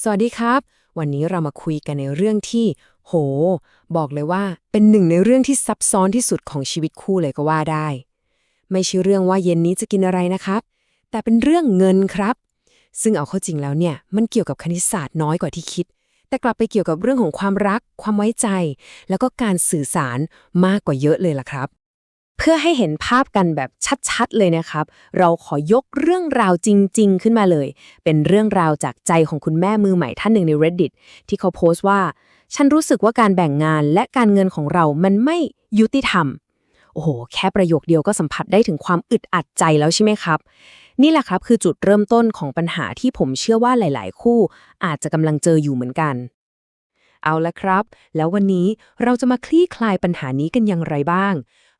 สวัสดีครับ วันนี้เรามาคุยกันในเรื่องที่ โห บอกเลยว่า เป็นหนึ่งในเรื่องที่ซับซ้อนที่สุดของชีวิตคู่เลยก็ว่าได้ ไม่ใช่เรื่องว่าเย็นนี้จะกินอะไรนะครับ แต่เป็นเรื่องเงินครับ ซึ่งเอาเข้าจริงแล้วเนี่ย มันเกี่ยวกับคณิตศาสตร์น้อยกว่าที่คิด แต่กลับไปเกี่ยวกับเรื่องของความรัก ความไว้ใจ แล้วก็การสื่อสารมากกว่าเยอะเลยล่ะครับ เพื่อให้เห็นภาพกันแบบชัดๆเลยนะครับ เราขอยกเรื่องราวจริง ๆ ขึ้นมาเลย เป็นเรื่องราวจากใจของคุณแม่มือใหม่ท่านหนึ่งใน Reddit ที่เขาโพสต์ว่า ฉันรู้สึกว่าการแบ่งงานและการเงินของเรามันไม่ยุติธรรม โอ้โห แค่ประโยคเดียวก็สัมผัสได้ถึงความอึดอัดใจแล้วใช่ไหมครับ นี่แหละครับคือจุดเริ่มต้นของปัญหาที่ผมเชื่อว่าหลาย ๆ คู่อาจจะกำลังเจออยู่เหมือนกัน เอาละครับ แล้ววันนี้เราจะมาคลี่คลายปัญหานี้กันอย่างไรบ้าง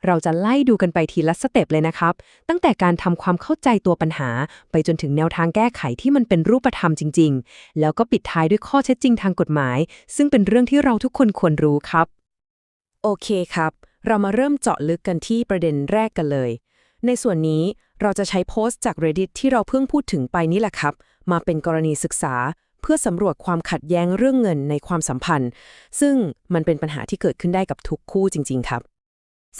เราจะไล่ดูกันไปทีละสเต็ปเลยนะครับ ตั้งแต่การทำความเข้าใจตัวปัญหา ไปจนถึงแนวทางแก้ไขที่มันเป็นรูปธรรมจริง ๆ แล้วก็ปิดท้ายด้วยข้อเท็จจริงทางกฎหมาย ซึ่งเป็นเรื่องที่เราทุกคนควรรู้ครับ โอเคครับ เรามาเริ่มเจาะลึกกันที่ประเด็นแรกกันเลย ในส่วนนี้เราจะใช้โพสต์จาก Reddit ที่เราเพิ่งพูดถึงไปนี่แหละครับ มาเป็นกรณีศึกษา เพื่อสำรวจความขัดแย้งเรื่องเงินในความสัมพันธ์ ซึ่งมันเป็นปัญหาที่เกิดขึ้นได้กับทุกคู่จริง ๆ ครับ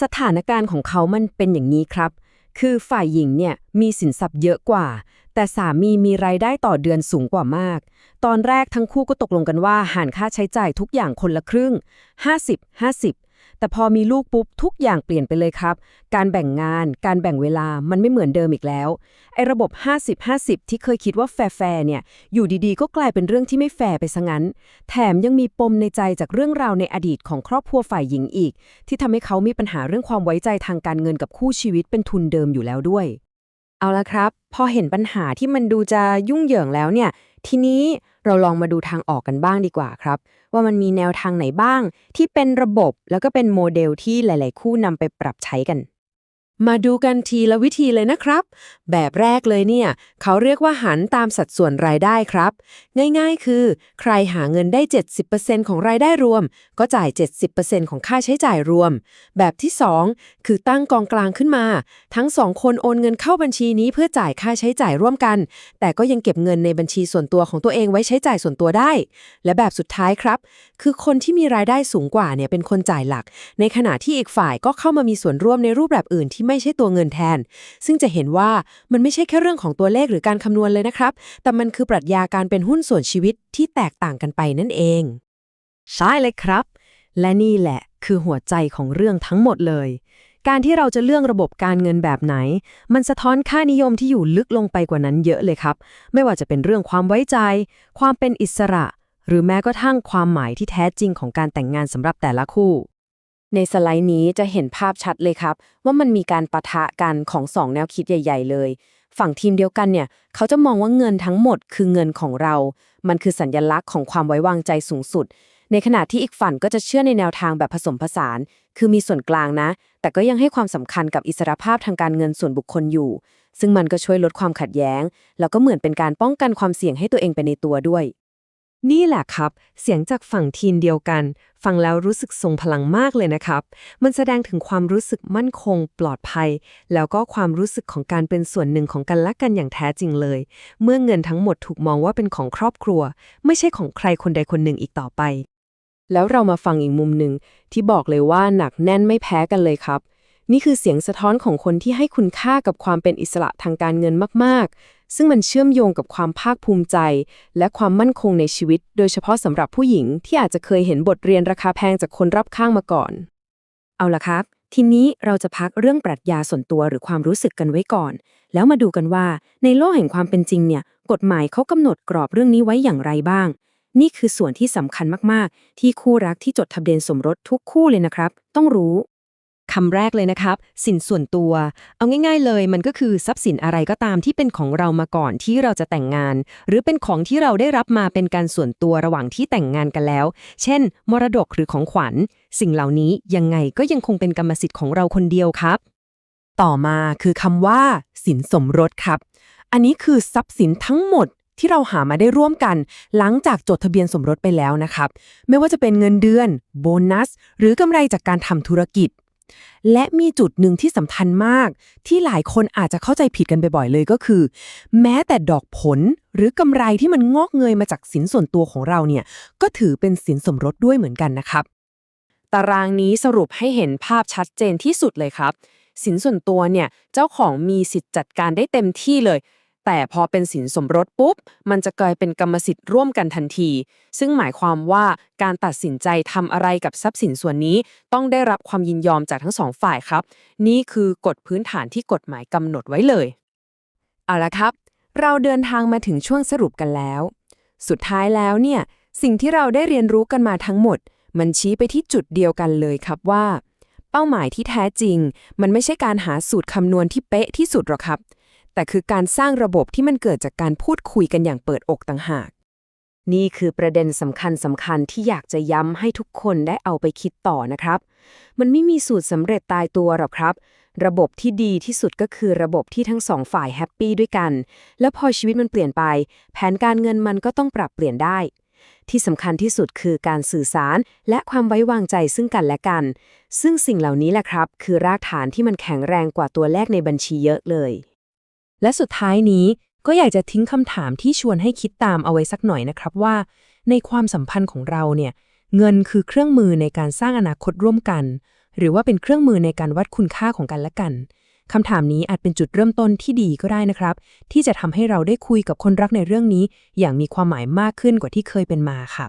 สถานการณ์ของเขามันเป็นอย่างนี้ครับ คือฝ่ายหญิงเนี่ยมีสินทรัพย์เยอะกว่า แต่สามีมีรายได้ต่อเดือนสูงกว่ามาก ตอนแรกทั้งคู่ก็ตกลงกันว่าหารค่าใช้จ่ายทุกอย่างคนละครึ่ง 50 50 แต่พอมีลูกปุ๊บทุกอย่างเปลี่ยนไปเลยครับ การแบ่งงาน การแบ่งเวลามันไม่เหมือนเดิมอีกแล้วไอ้ระบบ 50-50 ที่เคยคิดว่าแฟร์ๆเนี่ย อยู่ดีๆ ก็กลายเป็นเรื่องที่ไม่แฟร์ไปซะงั้น แถมยังมีปมในใจจากเรื่องราวในอดีตของครอบครัวฝ่ายหญิงอีก ที่ทำให้เขามีปัญหาเรื่องความไว้ใจทางการเงินกับคู่ชีวิตเป็นทุนเดิมอยู่แล้วด้วย เอาละครับ พอเห็นปัญหาที่มันดูจะยุ่งเหยิงแล้วเนี่ย ทีนี้ เราลองมาดูทางออกกันบ้างดีกว่าครับ ว่ามันมีแนวทางไหนบ้างที่เป็นระบบแล้วก็เป็นโมเดลที่หลาย ๆ คู่นำไปปรับใช้กัน มาดูกันทีละวิธีเลยนะครับ แบบแรกเลยเนี่ย เขาเรียกว่าหันตามสัดส่วนรายได้ครับ ง่ายๆ คือ ใครหาเงินได้ 70%ของรายได้รวม ก็จ่าย 70%ของค่าใช้จ่ายรวม แบบที่ 2 คือตั้งกองกลางขึ้นมา ทั้งสองคนโอนเงินเข้าบัญชีนี้เพื่อจ่ายค่าใช้จ่ายร่วมกัน แต่ก็ยังเก็บเงินในบัญชีส่วนตัวของตัวเองไว้ใช้จ่ายส่วนตัวได้ และแบบสุดท้ายครับ คือคนที่มีรายได้สูงกว่าเนี่ยเป็นคนจ่ายหลัก ในขณะที่อีกฝ่ายก็เข้ามามีส่วนร่วมในรูปแบบอื่นที่ไม่ใช่ตัวเงินแทน ซึ่งจะเห็นว่ามันไม่ใช่แค่เรื่องของตัวเลขหรือการคำนวณเลยนะครับ แต่มันคือปรัชญาการเป็นหุ้นส่วนชีวิตที่แตกต่างกันไปนั่นเอง ใช่เลยครับ และนี่แหละคือหัวใจของเรื่องทั้งหมดเลย การที่เราจะเลือกระบบการเงินแบบไหน มันสะท้อนค่านิยมที่อยู่ลึกลงไปกว่านั้นเยอะเลยครับ ไม่ว่าจะเป็นเรื่องความไว้ใจ ความเป็นอิสระ หรือแม้กระทั่งความหมายที่แท้จริงของการแต่งงานสำหรับแต่ละคู่ ในสไลด์นี้จะเห็นภาพชัดเลยครับ ว่ามันมีการปะทะกันของสองแนวคิดใหญ่ ๆ เลย ฝั่งทีมเดียวกันเนี่ย เขาจะมองว่าเงินทั้งหมดคือเงินของเรา มันคือสัญญลักษณ์ของความไว้วางใจสูงสุด ในขณะที่อีกฝั่งก็จะเชื่อในแนวทางแบบผสมผสาน คือมีส่วนกลางนะ แต่ก็ยังให้ความสำคัญกับอิสรภาพทางการเงินส่วนบุคคลอยู่ ซึ่งมันก็ช่วยลดความขัดแย้ง แล้วก็เหมือนเป็นการป้องกันความเสี่ยงให้ตัวเองไปในตัวด้วย นี่แหละครับ เสียงจากฝั่งทีมเดียวกัน ฟังแล้วรู้สึกทรงพลังมากเลยนะครับ มันแสดงถึงความรู้สึกมั่นคง ปลอดภัย แล้วก็ความรู้สึกของการเป็นส่วนหนึ่งของกันและกันอย่างแท้จริงเลย เมื่อเงินทั้งหมดถูกมองว่าเป็นของครอบครัว ไม่ใช่ของใครคนใดคนหนึ่งอีกต่อไป แล้วเรามาฟังอีกมุมหนึ่งที่บอกเลยว่าหนักแน่นไม่แพ้กันเลยครับ นี่คือเสียงสะท้อนของคนที่ให้คุณค่ากับความเป็นอิสระทางการเงินมาก ๆ ซึ่งมันเชื่อมโยงกับความภาคภูมิใจ และความมั่นคงในชีวิต โดยเฉพาะสำหรับผู้หญิงที่อาจจะเคยเห็นบทเรียนราคาแพงจากคนรับข้างมาก่อน เอาล่ะครับ ทีนี้เราจะพักเรื่องปรัชญาส่วนตัวหรือความรู้สึกกันไว้ก่อน แล้วมาดูกันว่า ในโลกแห่งความเป็นจริงเนี่ย กฎหมายเขากำหนดกรอบเรื่องนี้ไว้อย่างไรบ้าง นี่คือส่วนที่สำคัญมาก ๆ ที่คู่รักที่จดทะเบียนสมรสทุกคู่เลยนะครับ ต้องรู้ คำแรกเลยนะครับ สินส่วนตัว เอาง่าย ๆ เลยมันก็คือทรัพย์สินอะไรก็ตามที่เป็นของเรามาก่อนที่เราจะแต่งงาน หรือเป็นของที่เราได้รับมาเป็นการส่วนตัวระหว่างที่แต่งงานกันแล้ว เช่น มรดกหรือของขวัญ สิ่งเหล่านี้ยังไงก็ยังคงเป็นกรรมสิทธิ์ของเราคนเดียวครับ ต่อมาคือคำว่า สินสมรสครับ อันนี้คือทรัพย์สินทั้งหมดที่เราหามาได้ร่วมกัน หลังจากจดทะเบียนสมรสไปแล้วนะครับ ไม่ว่าจะเป็นเงินเดือน โบนัส หรือกำไรจากการทำธุรกิจ และมีจุดหนึ่งที่สำคัญมาก ที่หลายคนอาจจะเข้าใจผิดกันบ่อยๆเลยก็คือ แม้แต่ดอกผลหรือกำไรที่มันงอกเงยมาจากสินส่วนตัวของเราเนี่ยก็ถือเป็นสินสมรสด้วยเหมือนกันนะครับ ตารางนี้สรุปให้เห็นภาพชัดเจนที่สุดเลยครับ สินส่วนตัวเนี่ยเจ้าของมีสิทธิ์จัดการได้เต็มที่เลย แต่พอเป็นสินสมรสปุ๊บ มันจะกลายเป็นกรรมสิทธิ์ร่วมกันทันที ซึ่งหมายความว่าการตัดสินใจทำอะไรกับทรัพย์สินส่วนนี้ ต้องได้รับความยินยอมจากทั้งสองฝ่ายครับ นี่คือกฎพื้นฐานที่กฎหมายกำหนดไว้เลย เอาละครับ เราเดินทางมาถึงช่วงสรุปกันแล้ว สุดท้ายแล้วเนี่ย สิ่งที่เราได้เรียนรู้กันมาทั้งหมด มันชี้ไปที่จุดเดียวกันเลยครับว่า เป้าหมายที่แท้จริง มันไม่ใช่การหาสูตรคำนวณที่เป๊ะที่สุดหรอกครับ แต่คือการสร้างระบบที่มันเกิดจากการพูดคุยกันอย่างเปิดอกต่างหาก นี่คือประเด็นสำคัญสำคัญที่อยากจะย้ำให้ทุกคนได้เอาไปคิดต่อนะครับ มันไม่มีสูตรสำเร็จตายตัวหรอกครับ ระบบที่ดีที่สุดก็คือระบบที่ทั้งสองฝ่ายแฮปปี้ด้วยกัน แล้วพอชีวิตมันเปลี่ยนไป แผนการเงินมันก็ต้องปรับเปลี่ยนได้ที่สำคัญที่สุดคือการสื่อสารและความไว้วางใจซึ่งกันและกัน ซึ่งสิ่งเหล่านี้แหละครับ คือรากฐานที่มันแข็งแรงกว่าตัวเลขในบัญชีเยอะเลย และสุดท้ายนี้ก็อยากจะทิ้งคำถามที่ชวนให้คิดตามเอาไว้สักหน่อยนะครับว่า ในความสัมพันธ์ของเราเนี่ยเงินคือเครื่องมือในการสร้างอนาคตร่วมกัน หรือว่าเป็นเครื่องมือในการวัดคุณค่าของกันและกันคำถามนี้อาจเป็นจุดเริ่มต้นที่ดีก็ได้นะครับ ที่จะทำให้เราได้คุยกับคนรักในเรื่องนี้ อย่างมีความหมายมากขึ้นกว่าที่เคยเป็นมาค่ะ